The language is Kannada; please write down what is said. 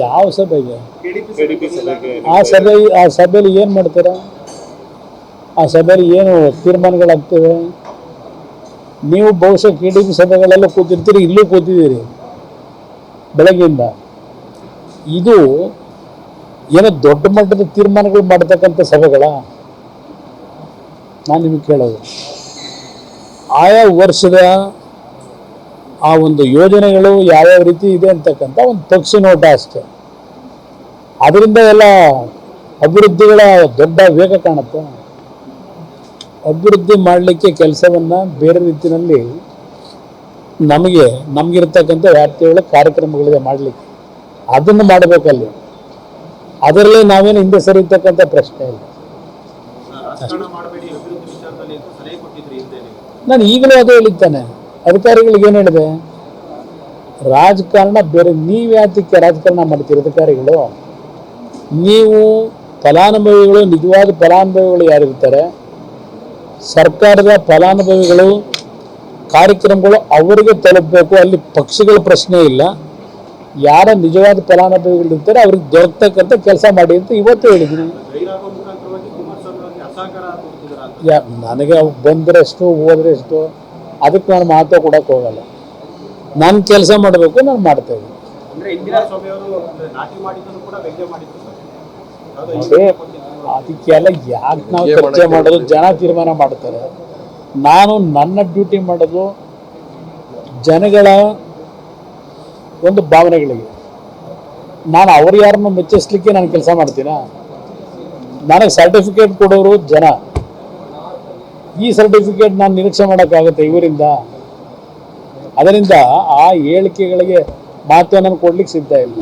ಯಾವ ಸಭೆಗೆ? ಕೆಡಿಪಿ ಸಭೆಗೆ ಆ ಸಭೆ ಆ ಸಭೆಯಲ್ಲಿ ಏನ್ ಮಾಡ್ತಾರ? ಆ ಸಭೆಯಲ್ಲಿ ಏನು ತೀರ್ಮಾನಗಳಾಗ್ತವೆ? ನೀವು ಬಹುಶಃ ಕೆ ಡಿ ಪಿ ಸಭೆಗಳೆಲ್ಲ ಕೂತಿರ್ತೀರಿ ಇಲ್ಲೂ ಕೂತಿದ್ದೀರಿ ಬೆಳಗ್ಗೆಯಿಂದ. ಇದು ಏನೋ ದೊಡ್ಡ ಮಟ್ಟದ ತೀರ್ಮಾನಗಳು ಮಾಡ್ತಕ್ಕಂಥ ಸಭೆಗಳ? ನಾನು ನಿಮಗೆ ಕೇಳೋದು. ಆಯಾ ವರ್ಷದ ಆ ಒಂದು ಯೋಜನೆಗಳು ಯಾವ್ಯಾವ ರೀತಿ ಇದೆ ಅಂತಕ್ಕಂಥ ಒಂದು ಪಕ್ಷಿ ನೋಟ ಅಷ್ಟೇ. ಅದರಿಂದ ಎಲ್ಲ ಅಭಿವೃದ್ಧಿಗಳ ದೊಡ್ಡ ವೇಗ ಕಾಣುತ್ತೆ. ಅಭಿವೃದ್ಧಿ ಮಾಡಲಿಕ್ಕೆ ಕೆಲಸವನ್ನು ಬೇರೆ ರೀತಿಯಲ್ಲಿ ನಮಗೆ, ನಮಗಿರ್ತಕ್ಕಂಥ ವ್ಯಾಪ್ತಿಗಳ ಕಾರ್ಯಕ್ರಮಗಳಿಗೆ ಮಾಡಲಿಕ್ಕೆ. ಅದನ್ನು ಮಾಡಬೇಕಲ್ಲಿ. ಅದರಲ್ಲಿ ನಾವೇನು ಹಿಂದೆ ಸರಿತಕ್ಕಂಥ ಪ್ರಶ್ನೆ ಇಲ್ಲ. ನಾನು ಈಗಲೂ ಅದೇ ಹೇಳಿದ್ದಾನೆ. ಅಧಿಕಾರಿಗಳಿಗೆ ಏನು ಹೇಳಿದೆ? ರಾಜಕಾರಣ ಬೇರೆ, ನೀವು ಯಾತಕ್ಕೆ ರಾಜಕಾರಣ ಮಾಡ್ತೀರಿ ಅಧಿಕಾರಿಗಳು? ನೀವು ಫಲಾನುಭವಿಗಳು, ನಿಜವಾದ ಫಲಾನುಭವಿಗಳು ಯಾರಿರ್ತಾರೆ? ಸರ್ಕಾರದ ಫಲಾನುಭವಿಗಳು, ಕಾರ್ಯಕ್ರಮಗಳು ಅವರಿಗೆ ತಲುಪಬೇಕು, ಅಲ್ಲಿ ಪಕ್ಷಗಳ ಪ್ರಶ್ನೆ ಇಲ್ಲ. ಯಾರ ನಿಜವಾದ ಫಲಾನುಭವಿಗಳು ಇರ್ತಾರೆ, ಅವ್ರಿಗೆ ದೊರಕ್ತಕ್ಕಂಥ ಕೆಲಸ ಮಾಡಿ ಅಂತ ಇವತ್ತು ಹೇಳಿದ್ದೀನಿ. ಯಾ ನನಗೆ ಅವು ಬಂದ್ರೆಷ್ಟು ಹೋದ್ರೆಷ್ಟು ಅದಕ್ಕೆ ನಾನು ಮಹತ್ವ ಕೊಡಕ್ಕೆ ಹೋಗಲ್ಲ. ನಾನು ಕೆಲಸ ಮಾಡಬೇಕು ನಾನು ಮಾಡ್ತೇವೆ ಇದ್ದೀನಿ. ಅಂದ್ರೆ ಇಂದಿರಾ ಸ್ವಾಮಿ ಅವರು ನಾಟಿ ಮಾಡಿದ್ದನ್ನು ಕೂಡ ವ್ಯಂಗ್ಯ ಮಾಡಿದ್ರು ಅದು ಅದೇ ಅದಕ್ಕೆಲ್ಲ ಯಾಕೆ ನಾವು ಚರ್ಚೆ ಮಾಡೋದು? ಜನ ತೀರ್ಮಾನ ಮಾಡ್ತಾರೆ. ನಾನು ನನ್ನ ಡ್ಯೂಟಿ ಮಾಡೋದು ಜನಗಳ ಒಂದು ಭಾವನೆಗಳಿಗೆ. ನಾನು ಅವ್ರು ಯಾರನ್ನು ಮೆಚ್ಚಿಸ್ಲಿಕ್ಕೆ ನಾನು ಕೆಲಸ ಮಾಡ್ತೀನ? ನನಗೆ ಸರ್ಟಿಫಿಕೇಟ್ ಕೊಡೋರು ಜನ. ಈ ಸರ್ಟಿಫಿಕೇಟ್ ನಾನು ನಿರೀಕ್ಷೆ ಮಾಡೋಕ್ಕಾಗುತ್ತೆ ಇವರಿಂದ. ಅದರಿಂದ ಆ ಹೇಳಿಕೆಗಳಿಗೆ ಮಾತು ನಾನು ಕೊಡ್ಲಿಕ್ಕೆ ಸಿದ್ಧ ಇಲ್ಲ.